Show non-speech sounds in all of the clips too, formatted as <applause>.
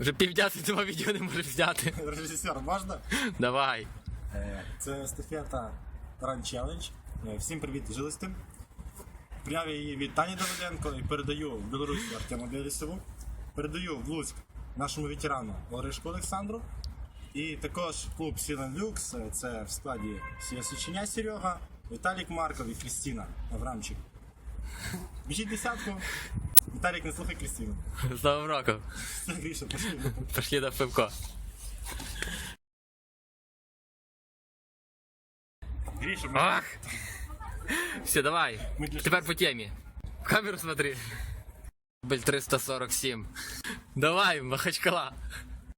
Вже півдня ти цього відео не можеш взяти. Режисер, можна? Давай. Е, Це естафета Run Challenge. Е, Всім привіт, жили з тим. Її від Тані Давиденко і передаю в Білорусі Артему Белісову. Передаю в Луцьк нашому ветерану Ларишку Олександру. І також клуб Сілен Люкс. е, Це в складі Сія Серега, Віталік Марков і Крістіна Аврамчик. Біжіть десятку. Віталік, не слухай Крістіну. З Новим <laughs> роком. Все, Гріша, пошли. Пішли на пивко. Гріша, ми- Ах! Все, давай. Ми для Тепер по темі. В камеру смотри. Бель 347. Давай, Махачкала.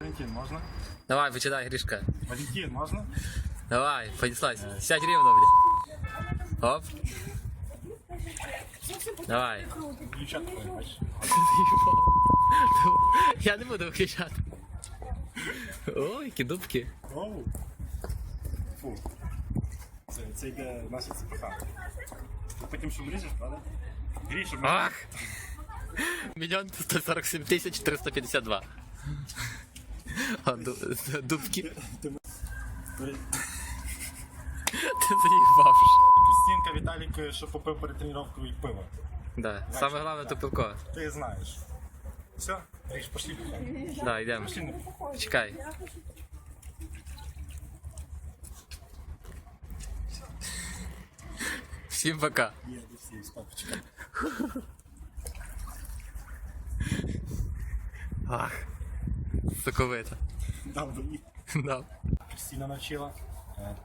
Валентин, можна? Давай, починай, Гришка. Валентин, можна? Давай, понеслась. Сядь рівно, блядь. Оп. Давай. Дівчата, бачиш. Я не буду виключати. Ой, які дубки. Оу. Фу. Це, це йде наша цепаха. Ти потім що вріжеш, правда? Гріша, ми... Ах! Мільйон 147 тисяч 352. А, ду- дубки. Ти, м- Перед- Ти заїбав. Крістінка Віталік, що попив перед тренувкою і пиво. Да. Саме головне то пивко. Ти знаєш. Все, Гріш, пошли. Да, йдемо. Пошли на Чекай. Всім пока. Є, до всіх, спав, почекай. Ах. Соковито. Дав до їх. Да. Крістіна навчила. Е,